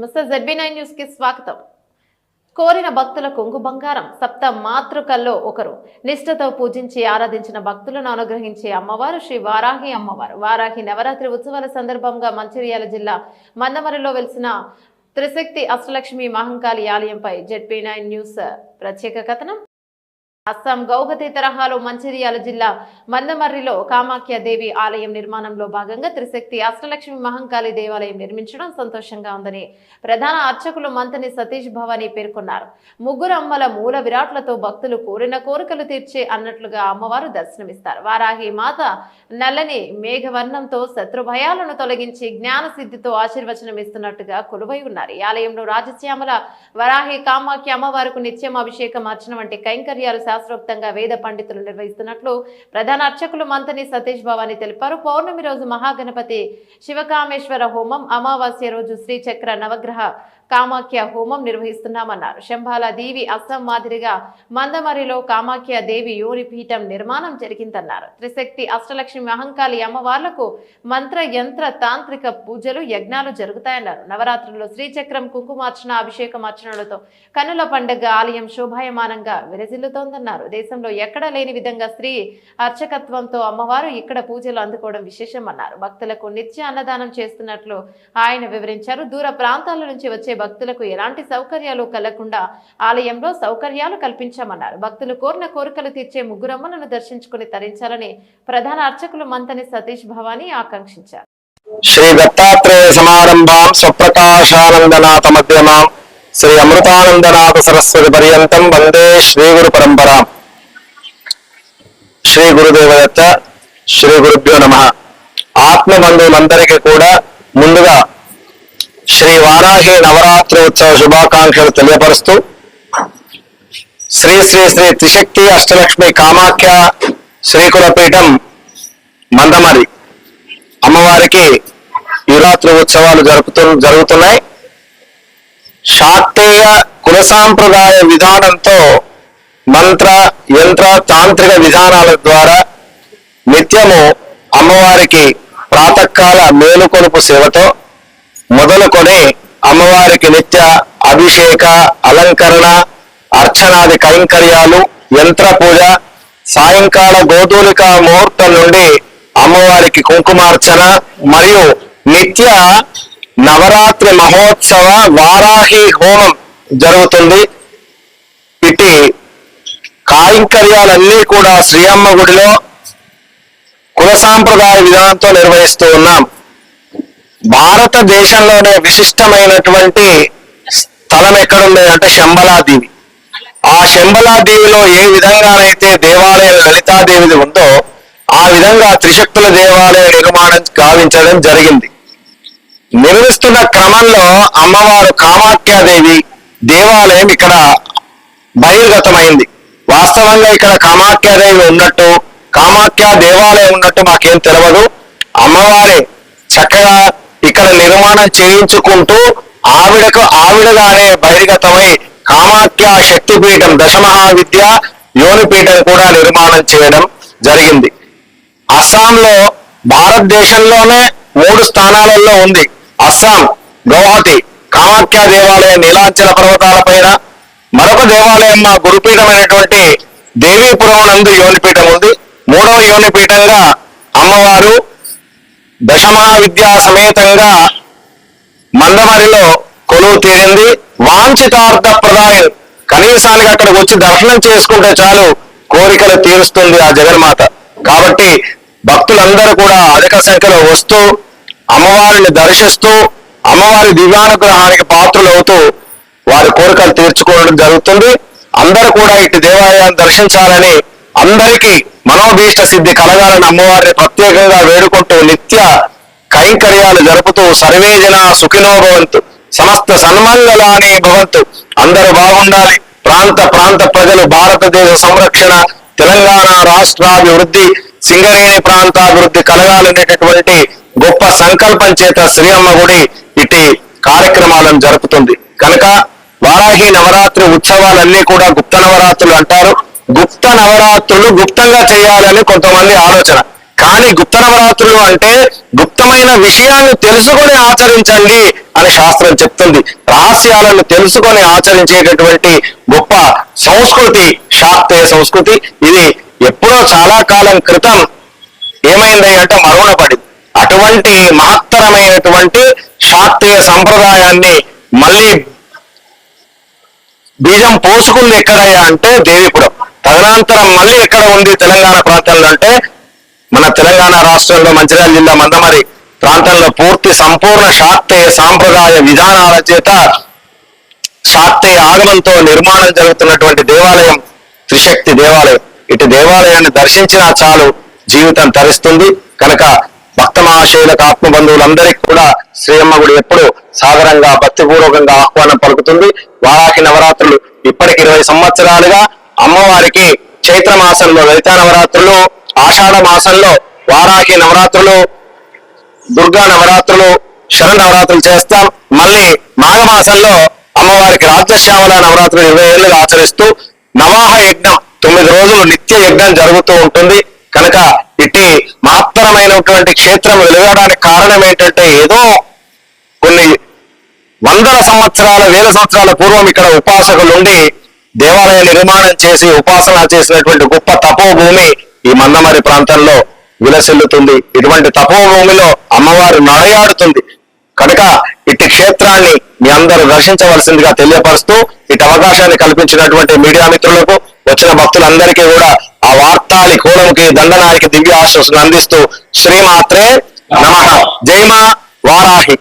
Mister ZB nine న్యూస్కి స్వాగతం. కోరిన భక్తుల కొంగు బంగారం సప్త మాతృకల్లో ఒకరు. నిష్ఠతో పూజించి ఆరాధించిన భక్తులను అనుగ్రహించే అమ్మవారు శ్రీ వారాహి అమ్మవారు. వారాహి నవరాత్రి ఉత్సవాల సందర్భంగా మంచిర్యాల జిల్లా మందమరిలో వెలిసిన త్రిశక్తి అష్టలక్ష్మి మహంకాళి ఆలయంపై జెడ్పీ నైన్ న్యూస్ ప్రత్యేక కథనం. అస్సాం గౌహతి తరహాలో మంచిర్యాల జిల్లా మందమర్రిలో కామాఖ్య దేవి ఆలయం నిర్మాణంలో భాగంగా త్రిశక్తి అష్టలక్ష్మి మహంకాళి దేవాలయం నిర్మించడం సంతోషంగా ఉందని ప్రధాన అర్చకులు మంతని సతీష్ భవాని పేర్కొన్నారు. ముగ్గురు అమ్మల మూల విరాట్లతో భక్తులు కోరిన కోరికలు తీర్చే అన్నట్లుగా అమ్మవారు దర్శనమిస్తారు. వారాహి మాత నల్లని మేఘవర్ణంతో శత్రు భయాలను తొలగించి జ్ఞాన సిద్ధితో ఆశీర్వచనం ఇస్తున్నట్టుగా కొలువై ఉన్నారు. ఈ ఆలయంలో రాజశ్యామల వరాహి కామాఖ్య అమ్మవారికి నిత్యం అభిషేకం అర్చన వంటి కైంకర్యాలు శాస్త్రోక్తంగా వేద పండితులు నిర్వహిస్తున్నట్లు ప్రధాన అర్చకులు మంతని సతీష్ భవాని తెలిపారు. పౌర్ణమి రోజు మహాగణపతి శివకామేశ్వర హోమం అమావాస్య రోజు శ్రీచక్ర నవగ్రహ కామాఖ్య హోమం నిర్వహిస్తున్నామన్నారు. శంభాల దేవి అస్సాం మాదిరిగా మందమరిలో కామాఖ్య దేవి యోని పీఠం నిర్మాణం జరిగిందన్నారు. త్రిశక్తి అష్టలక్ష్మి అహంకాలి అమ్మవార్లకు మంత్ర యంత్ర తాంత్రిక పూజలు యజ్ఞాలు జరుగుతాయన్నారు. నవరాత్రుల్లో శ్రీచక్రం కుంకుమార్చన అభిషేకం అర్చనలతో కన్నుల పండుగ ఆలయం శోభాయమానంగా విరజిల్లుతోందన్నారు. దేశంలో ఎక్కడా లేని విధంగా స్త్రీ అర్చకత్వంతో అమ్మవారు ఇక్కడ పూజలు అందుకోవడం విశేషమన్నారు. భక్తులకు నిత్య అన్నదానం చేస్తున్నట్లు ఆయన వివరించారు. దూర ప్రాంతాల నుంచి వచ్చే భక్తులకు ఎలాంటి సౌకర్యాలు కలగకుండా ఆలయంలో సౌకర్యాలు కల్పించామన్నారు. భక్తులు కోరిన కోరికలు తీర్చే ముగ్గురమ్మలను దర్శించుకుని తరించాలని ప్రధాన అర్చకులు మంతని సతీష్ భవానీ ఆకాంక్షించారు. శ్రీ దత్తాత్రేయ సమారంభాం స్వప్రకాశానందనాథ మధ్యమాం శ్రీ అమృతానందనాథ సరస్వతి పర్యంతం వందే శ్రీ గురు పరంపరా. శ్రీ గురుదేవదత్త శ్రీ గురుభ్యో నమ. ఆత్మ బంధువులందరికీ కూడా ముందుగా శ్రీ వారాహి నవరాత్రి ఉత్సవ శుభాకాంక్షలు తెలియపరుస్తూ శ్రీ శ్రీ శ్రీ త్రిశక్తి అష్టలక్ష్మి కామాఖ్య శ్రీకులపీఠం మందమరి అమ్మవారికి ఈ ఉత్సవాలు జరుపుతు జరుగుతున్నాయి. శాక్తేయ కుల సాంప్రదాయ విధానంతో మంత్ర యంత్ర తాంత్రిక విధానాల ద్వారా నిత్యము అమ్మవారికి ప్రాతకాల మేలుకొలుపు సేవతో మొదలుకొని అమ్మవారికి నిత్య అభిషేక అలంకరణ అర్చనాది కైంకర్యాలు యంత్ర పూజ సాయంకాల గోధూలిక ముహూర్తం నుండి అమ్మవారికి కుంకుమార్చన మరియు నిత్య నవరాత్రి మహోత్సవ వారాహి హోమం జరుగుతుంది. ఇటు కాయింకర్యాలన్నీ కూడా శ్రీయమ్మ గుడిలో కుల సాంప్రదాయ విధానంతో నిర్వహిస్తూ ఉన్నాం. భారతదేశంలోనే విశిష్టమైనటువంటి స్థలం ఎక్కడుంది అంటే శంబలాదేవి. ఆ శంబలాదేవిలో ఏ విధంగానైతే దేవాలయం లలితాదేవిది ఉందో ఆ విధంగా త్రిశక్తుల దేవాలయ నిర్మాణం గావించడం జరిగింది. నిర్మిస్తున్న క్రమంలో అమ్మవారు కామాఖ్యాదేవి దేవాలయం ఇక్కడ బహిర్గతమైంది. వాస్తవంగా ఇక్కడ కామాఖ్యాదేవి ఉన్నట్టు కామాఖ్య దేవాలయం ఉన్నట్టు మాకేం తెలియదు అమ్మవారే చక్కగా ఇక్కడ నిర్మాణం చేయించుకుంటూ ఆవిడకు ఆవిడగానే బహిర్గతమై కామాఖ్య శక్తిపీఠం దశమహావిద్య యోనిపీఠం కూడా నిర్మాణం చేయడం జరిగింది. అస్సాంలో భారతదేశంలోనే మూడు స్థానాలలో ఉంది. అస్సాం గౌహతి కామాఖ్య దేవాలయం నీలాంచల పర్వతాల పైన. మరొక దేవాలయం మా గురుపీఠమైనటువంటి దేవీపురం నందు యోనిపీఠం ఉంది. మూడవ యోనిపీఠంగా అమ్మవారు దశమహావిద్యా సమేతంగా మందమరిలో కొలువు తీరింది. వాంఛితార్థ ప్రదాయం. కనీసానికి అక్కడికి వచ్చి దర్శనం చేసుకుంటే చాలు కోరికలు తీరుస్తుంది ఆ జగన్మాత. కాబట్టి భక్తులందరూ కూడా అధిక సంఖ్యలో వస్తూ అమ్మవారిని దర్శిస్తూ అమ్మవారి దివ్యానుగ్రహానికి పాత్రులవుతూ వారి కోరికలు తీర్చుకోవడం జరుగుతుంది. అందరూ కూడా ఇటు దేవాలయాన్ని దర్శించాలని మనోభీష్ట సిద్ధి కలగాలని అమ్మవారిని ప్రత్యేకంగా వేడుకుంటూ నిత్య కైంకర్యాలు జరుపుతూ సర్వే జన సుఖినో భవంతు. సమస్త సన్మంగళాని భవంతు. అందరూ బాగుండాలి. ప్రాంత ప్రాంత ప్రజలు భారతదేశ సంరక్షణ తెలంగాణ రాష్ట్రాభివృద్ధి సింగరేణి ప్రాంతాభివృద్ధి కలగాలనేటటువంటి గొప్ప సంకల్పం చేత శ్రీ అమ్మ గుడి ఇటు కార్యక్రమాలను జరుపుతుంది. కనుక వారాహి నవరాత్రి ఉత్సవాలన్నీ కూడా గుప్త నవరాత్రులు అంటారు. గుప్త నవరాత్రులు గుప్తంగా చేయాలని కొంతమంది ఆలోచన. కానీ గుప్త నవరాత్రులు అంటే గుప్తమైన విషయాలను తెలుసుకొని ఆచరించండి అని శాస్త్రం చెప్తుంది. రహస్యాలను తెలుసుకొని ఆచరించేటటువంటి గొప్ప సంస్కృతి శాస్త్రీయ సంస్కృతి ఇది ఎప్పుడో చాలా కాలం క్రితం ఏమైంది అంటే మరుగున పడింది అటువంటి మహత్తరమైనటువంటి శాస్త్రీయ సంప్రదాయాన్ని మళ్ళీ బీజం పోసుకుంది ఎక్కడయ్యా అంటే దేవిపురం. తదనంతరం మళ్ళీ ఎక్కడ ఉంది తెలంగాణ ప్రాంతంలో అంటే మన తెలంగాణ రాష్ట్రంలో మంచిర్యాల జిల్లా మందమరి ప్రాంతంలో పూర్తి సంపూర్ణ శాక్తేయ సాంప్రదాయ విధానాల చేత శాక్తేయ ఆగమంతో నిర్మాణం జరుగుతున్నటువంటి దేవాలయం త్రిశక్తి దేవాలయం. ఇటు దేవాలయాన్ని దర్శించినా చాలు జీవితం తరిస్తుంది. కనుక భక్త మహాశైలకు ఆత్మ బంధువులందరికీ కూడా శ్రీయమ్మ గుడి ఎప్పుడు సాదరంగా భక్తిపూర్వకంగా ఆహ్వానం పలుకుతుంది. వారాకి నవరాత్రులు ఇప్పటికి ఇరవై సంవత్సరాలుగా అమ్మవారికి చైత్ర మాసంలో లలితా నవరాత్రులు ఆషాఢ మాసంలో వారాకి నవరాత్రులు దుర్గా నవరాత్రులు శర నవరాత్రులు చేస్తాం. మళ్ళీ మాఘమాసంలో అమ్మవారికి రాజ్యశ్యామల నవరాత్రులు ఇరవై ఏళ్ళుగా ఆచరిస్తూ నవాహ యజ్ఞం తొమ్మిది రోజులు నిత్య యజ్ఞం జరుగుతూ ఉంటుంది. కనుక ఇట్టి మహత్తరమైనటువంటి క్షేత్రం వెలువడానికి కారణం ఏంటంటే ఏదో కొన్ని వందల సంవత్సరాల వేల సంవత్సరాల పూర్వం ఇక్కడ ఉపాసకులుండి దేవాలయ నిర్మాణం చేసి ఉపాసన చేసినటువంటి గొప్ప తపోభూమి ఈ మందమరి ప్రాంతంలో విలసిల్లుతుంది. ఇటువంటి తపోభూమిలో అమ్మవారు నడయాడుతుంది. కనుక ఇట్టి క్షేత్రాన్ని మీ అందరూ దర్శించవలసిందిగా తెలియపరుస్తూ ఇటు అవకాశాన్ని కల్పించినటువంటి మీడియా మిత్రులకు వచ్చిన భక్తులందరికీ కూడా ఆ వార్తాలి కూలంకి దండనానికి దివ్య ఆశస్సును అందిస్తూ శ్రీమాత్రే నమ. జయమా వారాహి.